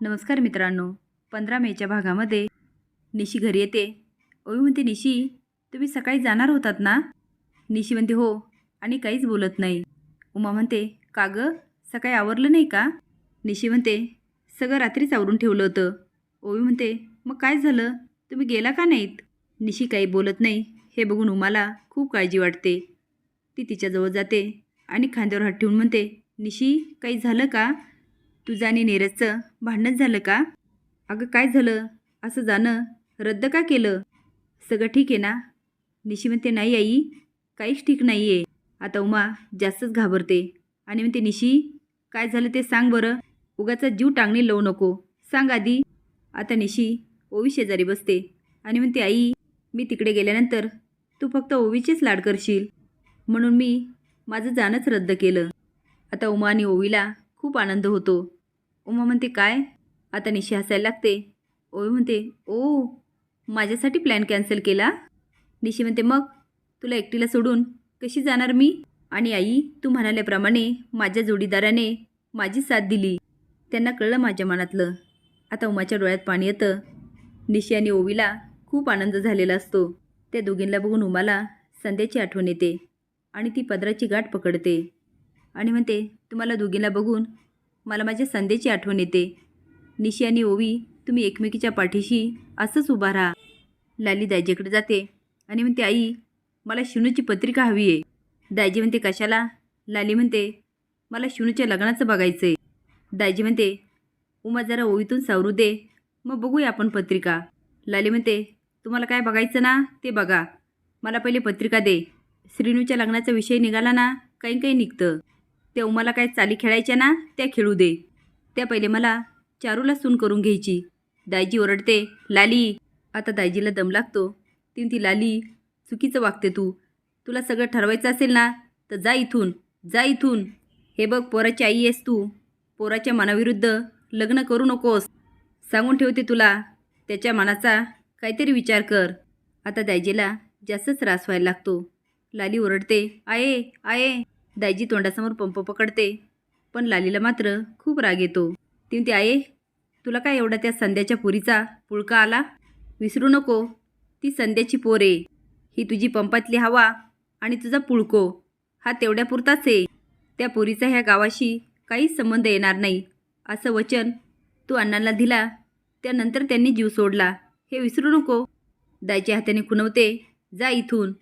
नमस्कार मित्रांनो. पंधरा मेच्या भागामध्ये निशी घरी येते. ओवी म्हणते निशी तुम्ही सकाळी जाणार होतात ना? निशी म्हणते हो. आणि काहीच बोलत नाही. उमा म्हणते का गं? सकाळी आवरलं नाही का? निशी म्हणते सगळं रात्रीच आवरून ठेवलं होतं. ओवी म्हणते मग काय झालं? तुम्ही गेला का नाहीत? निशी काही बोलत नाही. हे बघून उमाला खूप काळजी वाटते. ती तिच्याजवळ जाते आणि खांद्यावर हात ठेवून म्हणते निशी काही झालं का? तुझं आणि नीरजचं भांडणच झालं का? अगं काय झालं? असं जाणं? रद्द का केलं? सगळं ठीक आहे ना? निशी म्हणते नाही आई. काहीच ठीक नाही आहे आता उमा जास्तच घाबरते. आणि म्हणते निशी काय झालं ते सांग बरं. उगाचा जीव टांगणी लावू नको. सांग आधी. आता निशी ओवी शेजारी बसते. आणि म्हणते आई मी तिकडे गेल्यानंतर तू फक्त ओवीचेच लाड करशील. म्हणून मी माझं जाणंच रद्द केलं. आता उमा आणि ओवीला खूप आनंद होतो. उमा म्हणते काय? आता निशी हसायला लागते. ओवी म्हणते ओ माझ्यासाठी प्लॅन कॅन्सल केला? निशी म्हणते मग? तुला एकटीला सोडून कशी जाणार मी? आणि आई तू म्हणाल्याप्रमाणे माझ्या जोडीदाराने माझी साथ दिली. त्यांना कळलं माझ्या मनातलं. आता उमाच्या डोळ्यात पाणी येतं. निशी आणि ओवीला खूप आनंद झालेला असतो. त्या दोघींना बघून उमाला संध्याची आठवण येते आणि ती पदराची गाठ पकडते. आणि म्हणते तुम्हाला दोघींना बघून मला माझ्या संध्याची आठवण येते. निशी आणि ओवी तुम्ही एकमेकीच्या पाठीशी असंच उभा राहा. लाली दाजीकडे जाते आणि म्हणते आई मला शिनूची पत्रिका हवी आहे. दाजी म्हणते कशाला? लाली म्हणते मला शिनूच्या लग्नाचं बघायचं आहे दाजी म्हणते उमा जरा ओवीतून सावरू दे मग बघूया आपण पत्रिका. लाली म्हणते तुम्हाला काय बघायचं ना ते बघा. मला पहिले पत्रिका दे. श्रीनूच्या लग्नाचा विषय निघाला ना काही काही निघतं. त्या उमाला काय चाली खेळायच्या ना त्या खेळू दे. त्या पहिले मला चारूला सून करून घ्यायची. दायजी ओरडते लाली आता दायजीला दम लागतो. तीन ती लाली चुकीचं वागते तू. तुला सगळं ठरवायचं असेल ना तर जा इथून जा इथून. हे बघ पोराची आई आहेस तू. पोराच्या मनाविरुद्ध लग्न करू नकोस. सांगून ठेवते तुला त्याच्या मनाचा काहीतरी विचार कर. आता दायजीला जास्तच त्रास व्हायला लागतो. लाली ओरडते आये आये. दाजी तोंडासमोर पंप पकडते. पण लालीला मात्र खूप राग येतो. ती म्हणते आहे तुला काय एवढा त्या संध्याच्या पुरीचा पुळका आला? विसरू नको. ती संध्याची पोर आहे. ही तुझी पंपातली हवा आणि तुझा पुळको. हा तेवढ्यापुरताच आहे. त्या पोरीचा ह्या गावाशी काहीच संबंध येणार नाही. असं वचन तू अण्णांना दिला. त्यानंतर त्यांनी जीव सोडला. हे विसरू नको. दाईच्या हाताने खुणवते जा इथून.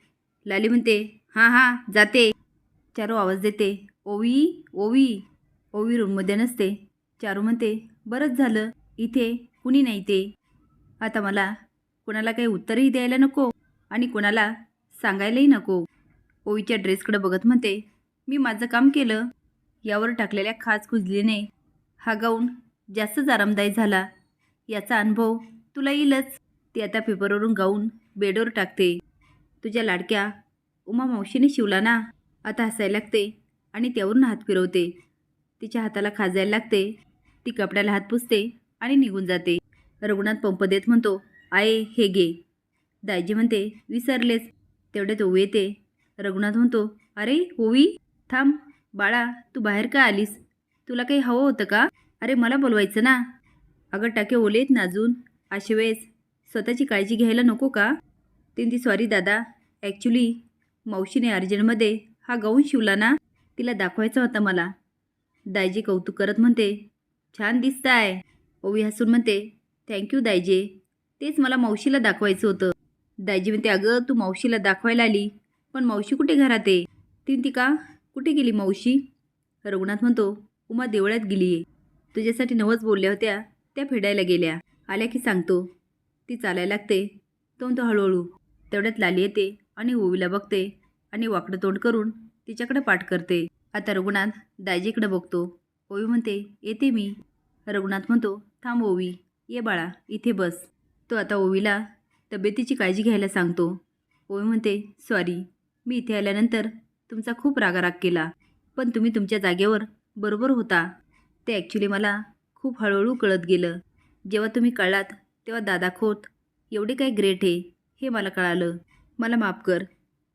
लाली म्हणते हां हां जाते. चारू आवाज देते. ओवी ओवी ओवी रूममध्ये नसते. चारू म्हणते बरंच झालं. इथे कुणी नाही ते. आता मला कुणाला काही उत्तरही द्यायला नको आणि कुणाला सांगायलाही नको. ओवीच्या ड्रेसकडे बघत म्हणते मी माझं काम केलं. यावर टाकलेल्या खास कुजलीने हा गाऊन जास्तच आरामदायी झाला. याचा अनुभव तुला येईलच. ती आता पेपरवरून गाऊन बेडवर टाकते. तुझ्या लाडक्या उमा मावशीने शिवला ना? आता हसायला लागते आणि त्यावरून हात फिरवते. तिच्या हाताला खाजायला लागते. ती कपड्याला हात पुसते आणि निघून जाते. रघुनाथ पंप देत म्हणतो आये हे गे दायजी म्हणते विसरलेच तेवढ्यात ओवी येते. रघुनाथ म्हणतो अरे ओवी थांब. बाळा तू बाहेर का आलीस? तुला काही हवं होतं का? अरे मला बोलवायचं ना. अगं टाके ओले आहेत ना अजून. अशा वेळेस स्वतःची काळजी घ्यायला नको का? तीन ती सॉरी दादा. ॲक्च्युली मावशीने अर्जंटमध्ये हा गाऊन शिवला ना तिला दाखवायचा होता मला. दायजे कौतुक करत म्हणते छान दिसताय. ओवी हसून म्हणते थँक्यू दायजे तेच मला मावशीला दाखवायचं होतं. दायजी म्हणते अगं तू मावशीला दाखवायला आली पण मावशी कुठे घरात आहे? ती ती का? कुठे गेली मावशी? रघुनाथ म्हणतो उमा देवळात गेली आहे तुझ्यासाठी नवच बोलल्या होत्या त्या फेडायला गेल्या. आल्या की सांगतो. ती चालायला लागते. तो म्हणतो हळूहळू. तेवढ्यात लाली येते आणि ओवीला बघते. आणि वाकडं तोंड करून तिच्याकडे पाठ करते. आता रघुनाथ दाजीकडे बघतो. ओवी म्हणते येते मी. रघुनाथ म्हणतो थांब ओवी ये बाळा इथे बस. तो आता ओवीला तब्येतीची काळजी घ्यायला सांगतो. ओवी म्हणते सॉरी मी इथे आल्यानंतर तुमचा खूप रागाराग केला पण तुम्ही तुमच्या जागेवर बरोबर होता. ते ॲक्च्युली मला खूप हळूहळू कळत गेलं. जेव्हा तुम्ही कळलात तेव्हा दादा खोत एवढे काय ग्रेट आहे हे मला कळालं. मला माफ कर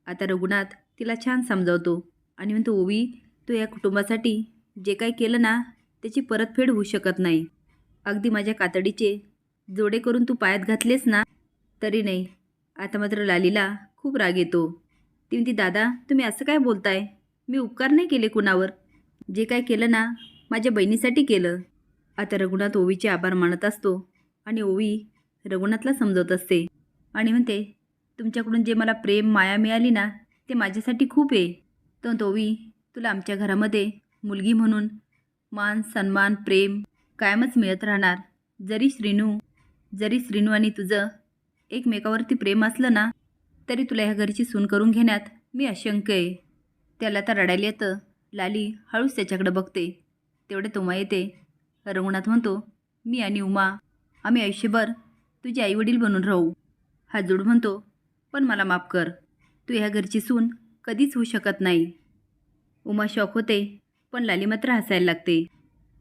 आता रघुनाथ तिला छान समजावतो आणि म्हणतो ओवी तू या कुटुंबासाठी जे काही केलं ना त्याची परतफेड होऊ शकत नाही. अगदी माझ्या कातडीचे जोडे करून तू पायात घातलेस ना तरी नाही. आता मात्र लालीला खूप राग येतो. ती म्हणती दादा तुम्ही असं काय बोलताय? मी उपकार नाही केले कुणावर. जे काय केलं ना माझ्या बहिणीसाठी केलं. आता रघुनाथ ओवीचे आभार मानत असतो आणि ओवी रघुनाथला समजवत असते आणि म्हणते तुमच्याकडून जे मला प्रेम माया मिळाली ना ते माझ्यासाठी खूप आहे. तर तोवी तुला आमच्या घरामध्ये मुलगी म्हणून मान सन्मान प्रेम कायमच मिळत राहणार. जरी श्रीनू जरी श्रीनू आणि तुझं एकमेकावरती प्रेम असलं ना तरी तुला ह्या घरची सून करून घेण्यात मी अशंक आहे. त्याला तर रडायला येतं. लाली हळूच त्याच्याकडे बघते. तेवढे तुम्हा येते. रघुनाथ म्हणतो मी आणि उमा आम्ही आयुष्यभर तुझे आईवडील बनून राहू. हा जोड म्हणतो पण मला माफ कर. तू ह्या घरची सून कधीच होऊ शकत नाही. उमा शॉक होते पण लाली मात्र हसायला लागते.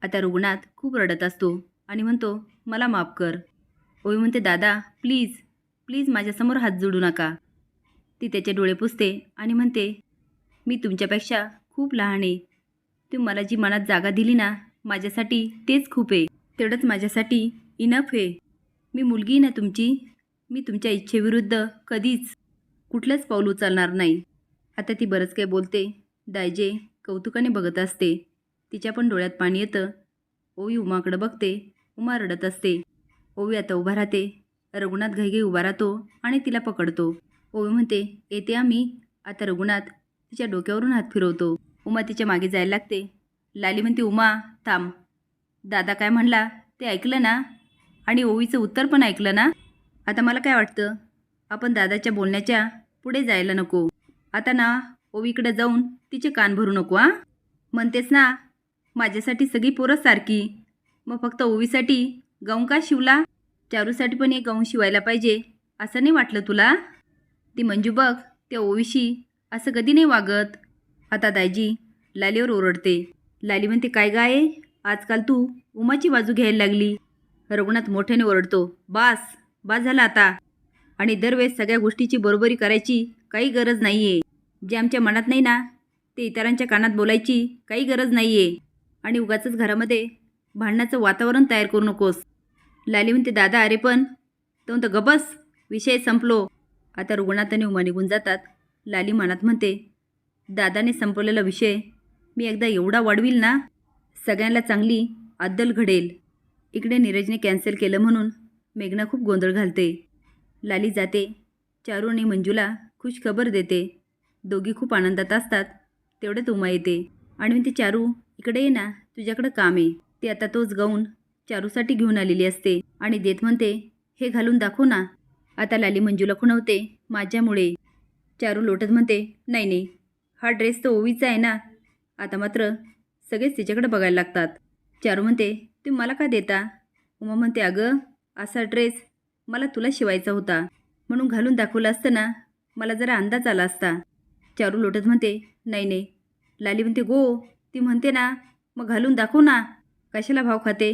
आता रुग्णात खूप रडत असतो आणि म्हणतो मला माफ कर. ओवी म्हणते दादा प्लीज प्लीज माझ्यासमोर हात जोडू नका. ती त्याचे डोळे पुसते आणि म्हणते मी तुमच्यापेक्षा खूप लहान आहे. तू मला जी मनात जागा दिली ना माझ्यासाठी तेच खूप आहे. तेवढंच माझ्यासाठी इनफ आहे. मी मुलगी ना तुमची मी तुमच्या इच्छेविरुद्ध कधीच कुठलंच पाऊल उचलणार नाही. आता ती बरंच काही बोलते. दायजे कौतुकाने बघत असते. तिच्या पण डोळ्यात पाणी येतं. ओवी उमाकडं बघते. उमा रडत असते. ओवी आता उभा राहते. रघुनाथ घाईघाई उभा राहतो आणि तिला पकडतो. ओवी म्हणते येते आम्ही. आता रघुनाथ तिच्या डोक्यावरून हात फिरवतो. उमा तिच्यामागे जायला लागते. लाली म्हणते उमा थांब. दादा काय म्हणला? ते ऐकलं ना? आणि ओवीचं उत्तर पण ऐकलं ना? आता मला काय वाटतं? आपण दादाच्या बोलण्याच्या पुढे जायला नको. आता ना ओवीकडे जाऊन तिचे कान भरू नको आ म्हणतेस ना माझ्यासाठी सगळी पोरं सारखी. मग फक्त ओवीसाठी गाऊन का शिवला? चारूसाठी पण एक गाऊन शिवायला पाहिजे असं नाही वाटलं तुला? ती मंजू बघ त्या ओवीशी असं कधी नाही वागत. आता दायजी लालीवर ओरडते. लाली म्हणते काय गाय आजकाल तू उमाची बाजू घ्यायला लागली. रघुनाथ मोठ्याने ओरडतो बास बा झाला आता. आणि दरवेळेस सगळ्या गोष्टीची बरोबरी करायची काही गरज नाही आहे जे आमच्या मनात नाही ना ते इतरांच्या कानात बोलायची काही गरज नाही आहे आणि उगाचच घरामध्ये भांडणाचं वातावरण तयार करू नकोस. लाली म्हणते दादा अरे पण. तो म्हणतो गबस विषय संपलो. आता रुग्णात आणि उमा निघून जातात. लाली मनात म्हणते दादाने संपवलेला विषय मी एकदा एवढा वाढवील ना सगळ्यांना चांगली अद्दल घडेल. इकडे नीरजने कॅन्सल केलं म्हणून मेघना खूप गोंधळ घालते. लाली जाते. चारू आणि मंजूला खुश खबर देते. दोघी खूप आनंदात असतात. तेवढ्यात उमा येते. आणि म्हणते चारू इकडे ये ना. तुझ्याकडं काम आहे. ते आता तोच गाऊन चारूसाठी घेऊन आलेली असते. आणि देत म्हणते हे घालून दाखव ना. आता लाली मंजूला खुणवते माझ्यामुळे. चारू लोटत म्हणते नाही नाही. हा ड्रेस तर ओवीचा आहे ना. आता मात्र सगळेच तिच्याकडे बघायला लागतात. चारू म्हणते तुम्ही मला का देता? उमा म्हणते अगं असा ड्रेस मला तुला शिवायचा होता. म्हणून घालून दाखवलं असतं ना मला जरा अंदाज आला असता. चारू लोटत म्हणते नाही नाही. लाली म्हणते गो. ती म्हणते ना मग घालून दाखव ना. कशाला भाव खाते?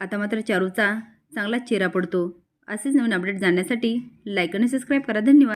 आता मात्र चारूचा चांगलाच चेहरा पडतो. असेच नवीन अपडेट जाण्यासाठी लाईक आणि सबस्क्राईब करा. धन्यवाद.